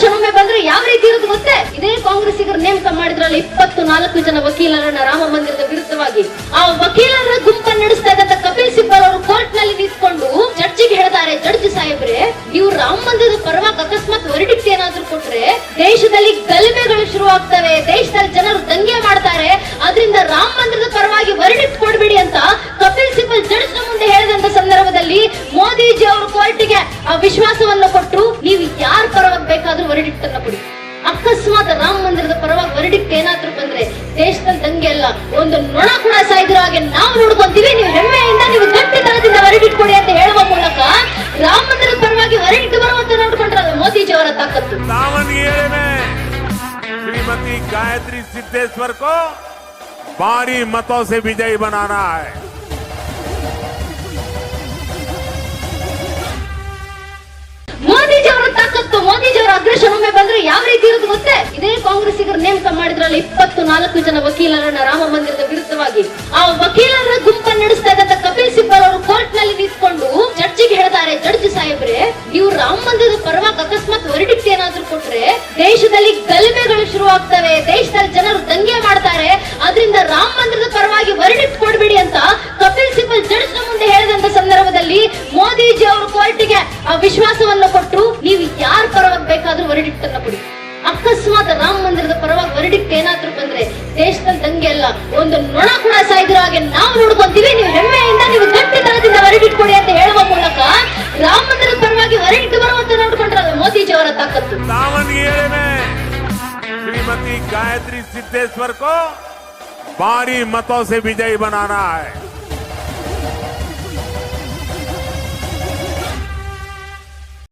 Aggression ಬಂದ್ರೆ ಯಾವ ರೀತಿ ಇರೋದು ಗೊತ್ತೇ? ಇದೇ ಕಾಂಗ್ರೆಸ್ಸಿಗರು ನೇಮಕ ಮಾಡಿದ್ರಲ್ಲಿ ಇಪ್ಪತ್ತು ನಾಲ್ಕು ಜನ ವಕೀಲರನ್ನ ರಾಮ ಮಂದಿರದ ವಿರುದ್ಧವಾಗಿ ಆ ವಕೀಲರ ಗುಂಪನ್ನು ನಡೆಸ್ತಾ ಇದ್ದಂತ ಕಪಿಲ್ ಸಿಬ್ಬಲ್ ಅವರು ಕೋರ್ಟ್ನಲ್ಲಿ ನಿಂತ್ಕೊಂಡು ಜಡ್ಜಿಗೆ ಹೇಳ್ತಾರೆ, ಜಡ್ಜ್ ಸಾಹೇಬ್ರೆ ನೀವು ರಾಮ ಮಂದಿರದ ಪರವಾಗಿ ಅಕಸ್ಮಾತ್ ವರ್ಡಿಕ್ಟ್ ಏನಾದ್ರೂ ಕೊಟ್ರೆ ದೇಶದಲ್ಲಿ ಗಲಭೆಗಳು ಶುರು ಆಗ್ತವೆ ದೇಶದಲ್ಲಿ ಜನರು ದಂಗೆ ಮಾಡ್ತಾರೆ, ಅದರಿಂದ ರಾಮ ಮಂದಿರದ ಪರವಾಗಿ ವರ್ಡಿಕ್ಟ್ ಕೊಡ್ಬೇಡಿ ಅಂತ ಕಪಿಲ್ ಸಿಬ್ಬಲ್ ಜಡ್ಜ್ ಮುಂದೆ ಹೇಳಿದಂತ ಸಂದರ್ಭದಲ್ಲಿ ಮೋದಿಜಿ ಅವರು ಕೋರ್ಟಿಗೆ ಆ ವಿಶ್ವಾಸವನ್ನು ಕೊಟ್ಟು ನೀವು ಯಾರ ಪರವಾಗಿ ಬೇಕಾದ್ರೂ ವರ್ಡಿಕ್ಟ್ ಅನ್ನ ಕೊಡಿ ಅಕಸ್ಮಾತ್ ರಾಮ ಮಂದಿರದ ಪರವಾಗಿ ವರ್ಡಿಕ್ಟ್ ಏನಾದ್ರೂ ಬಂದ್ರೆ ದೇಶದಲ್ಲಿ ದಂಗೆ ಅಲ್ಲ ಒಂದು ನೊಣ ಕೂಡ ಸಾಯ್ದಿರೋ ಹಾಗೆ ನಾವು ನೋಡ್ಕೊಂತೀವಿ ನೀವು ಹೆಮ್ಮೆಯಿಂದ ನೀವು ಗಟ್ಟಿತನದಿಂದ ವರ್ಡಿಕ್ಟ್ ಕೊಡಿ ಅಂತ ಹೇಳುವ ಮೂಲಕ ರಾಮ ಮಂದಿರದ ಪರವಾಗಿ ವರ್ಡಿಕ್ಟ್ ಬರುವಂತ ನೋಡ್ಕೊಂಡ್ರಲ್ಲ ಮೋದಿಜಿ ಅವರ ತಾಕತ್ತು दावनगेरे में श्रीमती गायत्री सिद्धेश्वर को भारी मतों से विजयी बनाना है ತಾಕತ್ತು ಮೋದಿಜಿ ಅವರ ಅಗ್ರೆಷನ್ ಒಮ್ಮೆ ಬಂದ್ರೆ ಯಾವ ರೀತಿ ಇರೋದು ಗೊತ್ತೇ? ಇದೇ ಕಾಂಗ್ರೆಸ್ಸಿಗರು ನೇಮಕ ಮಾಡಿದ್ರಲ್ಲಿ ಇಪ್ಪತ್ತು ನಾಲ್ಕು ಜನ ವಕೀಲರನ್ನ ರಾಮ ಮಂದಿರದ ವಿರುದ್ಧವಾಗಿ. ಆ ವಕೀಲರ ಗುಂಪನ್ನು ನಡೆಸ್ತಾ ಇದ್ದಂತ ಕಪಿಲ್ ಸಿಬ್ಬಲ್ ಅವರು ಕೋರ್ಟ್ನಲ್ಲಿ ನಿಂತ್ಕೊಂಡು ಜಡ್ಜಿಗೆ ಹೇಳ್ತಾರೆ, ಜಡ್ಜ್ ಸಾಹೇಬ್ರೆ, ನೀವು ರಾಮ ಮಂದಿರದ ಪರವಾಗಿ ಅಕಸ್ಮಾತ್ ವರ್ಡಿಕ್ಟ್ ಏನಾದ್ರೂ ಕೊಟ್ರೆ ದೇಶದಲ್ಲಿ ಗಲಭೆಗಳು ಶುರು ಆಗ್ತವೆ ದೇಶದಲ್ಲಿ ಜನರು ದಂಗೆ ಮಾಡ್ತಾರೆ. ಅದರಿಂದ ರಾಮ ಮಂದಿರದ ಪರವಾಗಿ ವರ್ಡಿಕ್ಟ್ ಕೊಡ್ಬೇಡಿ ಅಂತ ಕಪಿಲ್ ಸಿಬ್ಬಲ್ ಜಡ್ಜ್ನ ಮುಂದೆ ಹೇಳಿದಂತ ಸಂದರ್ಭದಲ್ಲಿ ಮೋದಿಜಿ ಅವರು ಕೋರ್ಟಿಗೆ ಆ ವಿಶ್ವಾಸವನ್ನು ಕೊಟ್ಟು ನೀವು ಯಾರ ಪರವಾಗಿ ಬೇಕಾದ್ರೂ ವರ್ಡಿಕ್ಟ್ ಅನ್ನ ಕೊಡಿ ಅಕಸ್ಮಾತ್ ರಾಮ ಮಂದಿರದ ಪರವಾಗಿ ವರ್ಡಿಕ್ಟ್ ಏನಾದ್ರೂ ಬಂದ್ರೆ ದೇಶದಲ್ಲಿ ದಂಗೆ ಅಲ್ಲ ಒಂದು ನೊಣ ಕೂಡ ಸಾಯ್ದಿರೋ ಹಾಗೆ ನಾವು ನೋಡ್ಕೊಂತೀವಿ ನೀವು ಹೆಮ್ಮೆಯಿಂದ ನೀವು ಗಟ್ಟಿತನದಿಂದ ವರ್ಡಿಕ್ಟ್ ಕೊಡಿ ಅಂತ ಹೇಳುವ ಮೂಲಕ ರಾಮ ಮಂದಿರದ ಪರವಾಗಿ ವರ್ಡಿಕ್ಟ್ ಬರುವಂತ ನೋಡ್ಕೊಂಡ್ರಲ್ಲ ಮೋದಿಜಿ ಅವರ ತಾಕತ್ತು दावनगेरे में श्रीमती गायत्री सिद्धेश्वर को भारी मतों से विजयी बनाना है